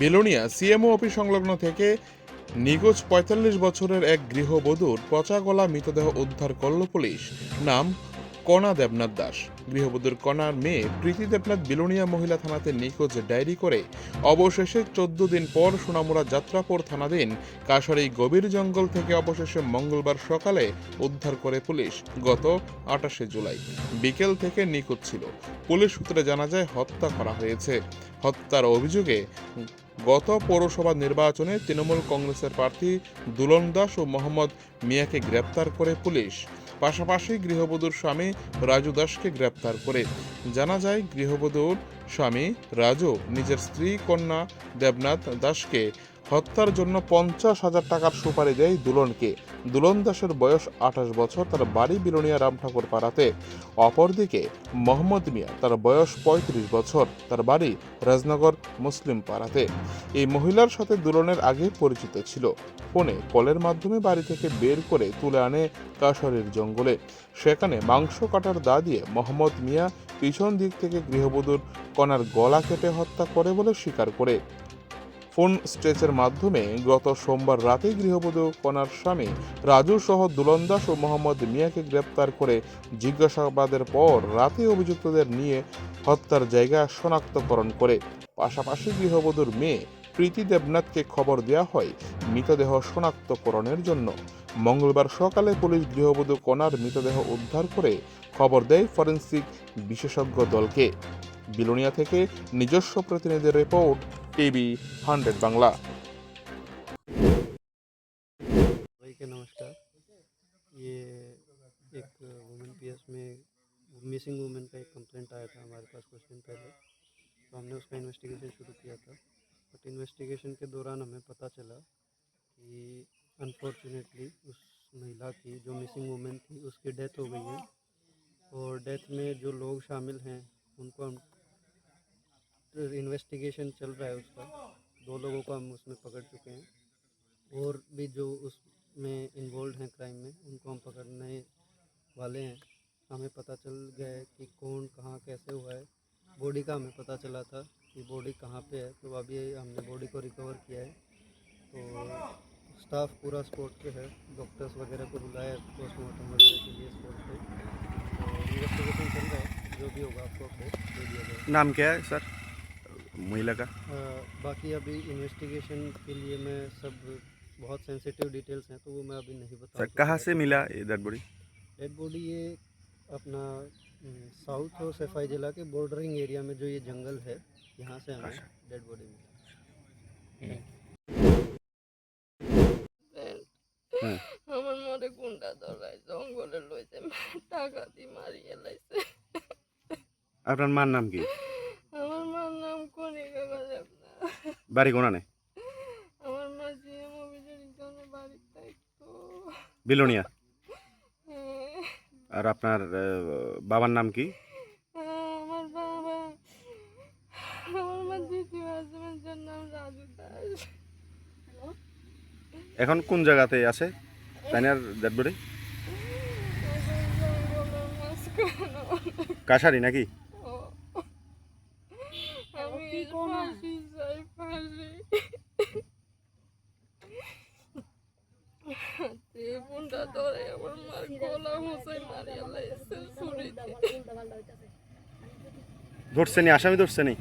Belonia CMO office সংলগ্ন থেকে নিখোঁজ পঁয়তাল্লিশ বছরের এক গৃহবধূর পচা গলা মৃতদেহ উদ্ধার করল পুলিশ। নাম কণা দেবনাথ দাস। গৃহবধূর কণার মেয়ে প্রীতি দেবনাথ বিলোনিয়া মহিলা থানাতে নিখোঁজ ডায়েরি করে অবশেষে চোদ্দ দিন পর সোনামুড়া যাত্রাপুর থানাধীন কাশারি গভীর জঙ্গল থেকে অবশেষে মঙ্গলবার সকালে উদ্ধার করে পুলিশ গত আটাশে জুলাই। বিকেল থেকে নিখোঁজ ছিল। পুলিশ সূত্রে জানা যায়, হত্যা করা হয়েছে। হত্যার অভিযোগে গত পৌরসভা নির্বাচনে তৃণমূল কংগ্রেসের প্রার্থী দুলন দাস ও মোহাম্মদ মিয়াকে গ্রেপ্তার করে পুলিশ। পাশাপাশি গৃহবধূর স্বামী রাজু দাসকে গ্রেপ্তার করে। জানা যায়, গৃহবধূর স্বামী রাজু, নিজের স্ত্রী কন্যা দেবনাথ দাসকে হত্যার জন্য পঞ্চাশ হাজার টাকার সুপারি দেয় দুলনকে। দুলন দাসের বয়স আঠাশ বছর, তার বাড়ি বিলোনিয়া রাম ঠাকুর পাড়াতে অপরদিকে মোহাম্মদ মিয়া, তার বয়স পঁয়ত্রিশ বছর, তার বাড়ি রাজনগর মুসলিম পাড়াতে এই মহিলার সাথে দুলনের আগে পরিচিত ছিল। ফোনে কলের মাধ্যমে বাড়ি থেকে বের করে তুলে আনে কাশরের জঙ্গলে। সেখানে মাংস কাটার দা দিয়ে মোহাম্মদ মিয়া পিছন দিক থেকে গৃহবধূর কণার গলা কেটে হত্যা করে বলে স্বীকার করে। ফোন স্ট্রেচের মাধ্যমে গত সোমবার রাতেই গৃহবধূ কণার স্বামী রাজু সহ দুলন দাস ও মোহাম্মদ মিয়াকে গ্রেপ্তার করে জিজ্ঞাসাবাদের পর রাতে অভিযুক্তদের নিয়ে হত্যার জায়গা শনাক্তকরণ করে। পাশাপাশি গৃহবধূর মেয়ে প্রীতি দেবনাথকে খবর দেওয়া হয় মৃতদেহ শনাক্তকরণের জন্য। মঙ্গলবার সকালে পুলিশ গৃহবধূ কণার মৃতদেহ উদ্ধার করে খবর দেয় ফরেন্সিক বিশেষজ্ঞ দলকে। বিলোনিয়া থেকে নিজস্ব প্রতিনিধির রিপোর্ট टीवी हंड्रेड बांग्ला नमस्कार। ये एक वुमेन पीएस में मिसिंग वुमेन का एक कंप्लेंट आया था हमारे पास कुछ दिन पहले। तो हमने उसका इन्वेस्टिगेशन शुरू किया था। बट इन्वेस्टिगेशन के दौरान हमें पता चला कि अनफॉर्चुनेटली उस महिला की जो मिसिंग वुमेन थी, उसकी डेथ हो गई है। और डेथ में जो लोग शामिल हैं, उनको इन्वेस्टिगेशन चल रहा है उसका। दो लोगों को हम उसमें पकड़ चुके हैं। और भी जो उसमें इन्वॉल्व हैं क्राइम में, उनको हम पकड़ने वाले हैं। हमें पता चल गया है कि कौन, कहाँ, कैसे हुआ है। बॉडी का हमें पता चला था कि बॉडी कहाँ पे है। तो अभी हमने बॉडी को रिकवर किया है। तो स्टाफ पूरा स्पोर्ट पे है। डॉक्टर्स वगैरह को बुलाया है पोस्टमार्टम वगैरह के लिए स्पॉट पे। तो इन्वेस्टिगेशन चल रहा है। जो भी होगा आपको अपडेट दे दिया नाम क्या है सर महिला का अ, बाकी अभी इन्वेस्टिगेशन के लिए मैं सब बहुत सेंसिटिव डिटेल्स हैं तो वो मैं अभी नहीं बता सर कहाँ से मिला ये डेड बॉडी डेड बॉडी ये अपना हम्म, साउथ और सफाई जिला के बॉर्डरिंग एरिया में जो ये जंगल है यहाँ से हमें अच्छा। डेड बॉडी मिला হুম। আমার মনে গুন্ডা ধরায় জঙ্গলে লইছে টাকা দিয়ে মারিয়ে লাইছে আপনার মার নাম কি বাড়ি কোনানে আমার মা জিএম অফিসের জন্য বাড়ির থাকতো বিলোনিয়া। হ্যাঁ, আর আপনার বাবার নাম কি? আমার বাবা। আমার মা দ্বিতীয় হাজবেন্ডের নাম রাজু দাস। এখন কোন জায়গাতে আছে? তাইনার ডেড বডি জঙ্গলের কাছারি নাকি? ধরে আমার মার গলা মারিয়া লাইছে ছুরি ধরছে নি আসামি ধরছে নি